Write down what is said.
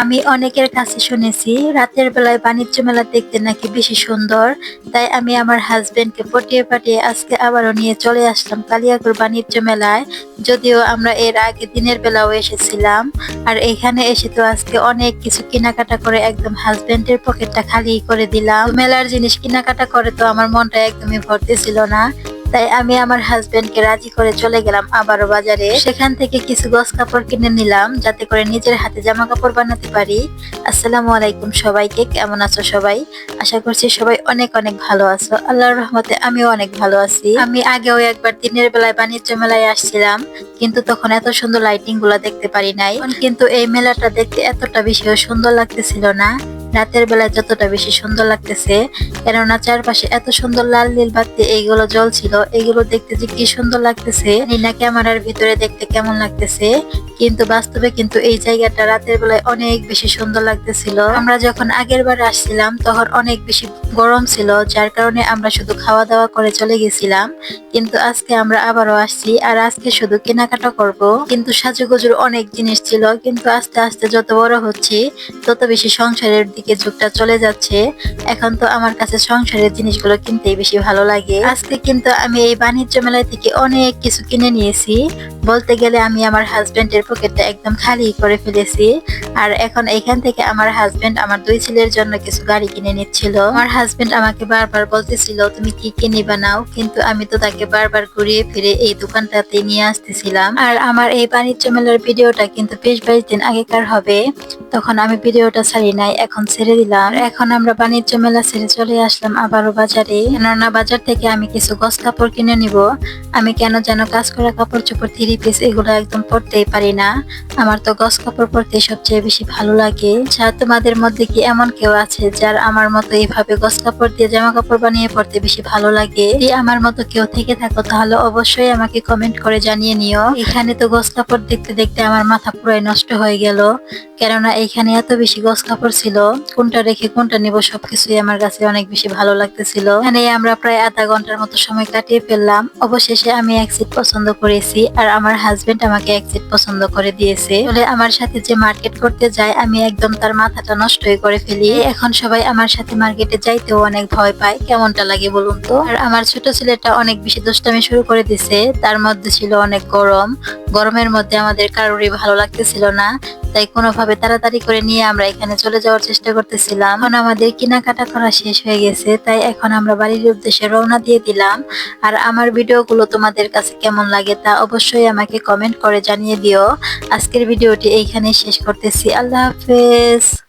আমি অনেকের কাছে শুনেছি, রাতের বেলায় বাণিজ্য মেলা দেখতে নাকি বেশি সুন্দর। তাই আমি আমার হাজবেন্ডকে পটিয়ে পাঠিয়ে আজকে আবারও নিয়ে চলে আসলাম কালিয়াকুর বাণিজ্য মেলায়। যদিও আমরা এর আগে দিনের বেলাও এসেছিলাম। আর এখানে এসে তো আজকে অনেক কিছু কেনাকাটা করে একদম হাজবেন্ডের পকেটটা খালি করে দিলাম। মেলার জিনিস কেনাকাটা করে তো আমার মনটা একদমই ভরতে ছিল না। তাই আমি আমার হাজবেন্ডকে রাজি করে চলে গেলাম। আবারও বাজারে সেখান থেকে কিছু গস কাপড় কিনে নিলাম, যাতে করে নিজের হাতে জামা কাপড় বানাতে পারি। আসসালামু আলাইকুম সবাইকে, কেমন আছো সবাই? আশা করছি সবাই অনেক অনেক ভালো আছো। আল্লাহর রহমতে আমিও অনেক ভালো আছি। আমি আগেও একবার দিনের বেলায় বাণিজ্য মেলায় আসছিলাম, কিন্তু তখন এত সুন্দর লাইটিংগুলা দেখতে পারি নাই। কিন্তু এই মেলাটা দেখতে এতটা বেশিও সুন্দর লাগতেছিল না। রাতের বেলায় যতটা বেশি সুন্দর লাগতেছে, কেননা চারপাশে এত সুন্দর লাল নীল বাতি এইগুলো জ্বলছিল এগুলো দেখতে যে কি সুন্দর লাগতেছে। নিনা ক্যামেরার ভিতরে দেখতে কেমন লাগতেছে, কিন্তু বাস্তবে কিন্তু এই জায়গাটা রাতের বেলায় অনেক বেশি সুন্দর লাগতেছিল। আমরা যখন আগের বার আসছিলাম, তখন অনেক বেশি গরম ছিল, যার কারণে আমরা শুধু খাওয়া দাওয়া করে চলে গেছিলাম। কিন্তু আজকে আমরা আবারও আসছি, আর আজকে শুধু কেনাকাটা করব। কিন্তু সাজুগুজুর অনেক জিনিস ছিল, কিন্তু আস্তে আস্তে যত বড় হচ্ছি, তত বেশি সংসারের দিকে যুগটা চলে যাচ্ছে, এখন তো আমার কাছে সংসারের জিনিসগুলো কিনতেই বেশি ভালো লাগে। আজকে কিন্তু আমি এই বাণিজ্য মেলায় থেকে অনেক কিছু কিনে নিয়েছি। বলতে গেলে আমি আমার হাজবেন্ডের পকেটটা একদম খালি করে ফেলেছি। আর এখন এখান থেকে আমার হাজবেন্ড আমার দুই ছেলের জন্য কিছু গাড়ি কিনে নিচ্ছিল। আমার হাজবেন্ড আমাকে বারবার বলতেছিল, তুমি কি কিনে বানাও? কিন্তু আমি তো তাকে বারবার ঘুরিয়ে ফিরে এই দোকানটাতে নিয়ে আসতেছিলাম। আর আমার এই বাণিজ্য মেলার ভিডিওটা কিন্তু বেশ বাইশ দিন আগেকার হবে। তখন আমি ভিডিওটা ছাড়ি নাই, এখন ছেড়ে দিলাম। এখন আমরা বাণিজ্য মেলা ছেড়ে চলে আসলাম আবারও বাজারে। কেননা বাজার থেকে আমি কিছু গস কাপড় কিনে নিব। আমি কেন যেন কাজ করা কাপড় চোপড় থ্রি পিস এগুলো একদম পরতেই পারি না। আমার তো গস কাপড় পরতে সবচেয়ে বেশি ভালো লাগে। যা তোমাদের মধ্যে কি এমন কেউ আছে যার আমার মতো এইভাবে গস কাপড় দিয়ে জামা কাপড় বানিয়ে পরতে বেশি ভালো লাগে? যদি আমার মতো কেউ থেকে থাকো তাহলে অবশ্যই আমাকে কমেন্ট করে জানিয়ে নিও। এখানে তো গস কাপড় দেখতে দেখতে আমার মাথা পুরাই নষ্ট হয়ে গেল। কেননা এইখানে এত বেশি গস কাপড় ছিল। কোনটা রেখে কোনটা নিব সবকিছুই আমার কাছে অনেক বেশি ভালো লাগতেছিল। এখানে আমরা প্রায় আধা ঘণ্টার মতো সময় কাটিয়ে ফেললাম। অবশেষে আমি এক সিট পছন্দ করেছি আর আমার হাজবেন্ড আমাকে এক সিট পছন্দ করে দিয়েছে। বলে আমার সাথে যে মার্কেট করতে যায়, আমি একদম তার মাথাটা নষ্টই করে ফেলি। এখন সবাই আমার সাথে মার্কেটে যাইতেও অনেক ভয় পায়। কেমনটা লাগে বলুন তো? আর আমার ছোট ছেলেটা অনেক বেশি দুষ্টামি শুরু করে দিছে। তার মধ্যে ছিল অনেক গরম। গরমের মধ্যে আমাদের কারোরই ভালো লাগতেছিল না। তাই কোনোভাবে তাড়াতাড়ি করে নিয়ে আমরা এখানে চলে যাওয়ার চেষ্টা করতেছিলাম। এখন আমাদের কেনাকাটা করা শেষ হয়ে গেছে, তাই এখন আমরা বাড়ির উদ্দেশ্যে রওনা দিয়ে দিলাম। আর আমার ভিডিওগুলো তোমাদের কাছে কেমন লাগে তা অবশ্যই আমাকে কমেন্ট করে জানিয়ে দিও। আজকের ভিডিওটি এইখানে শেষ করতেছি। আল্লাহ হাফেজ।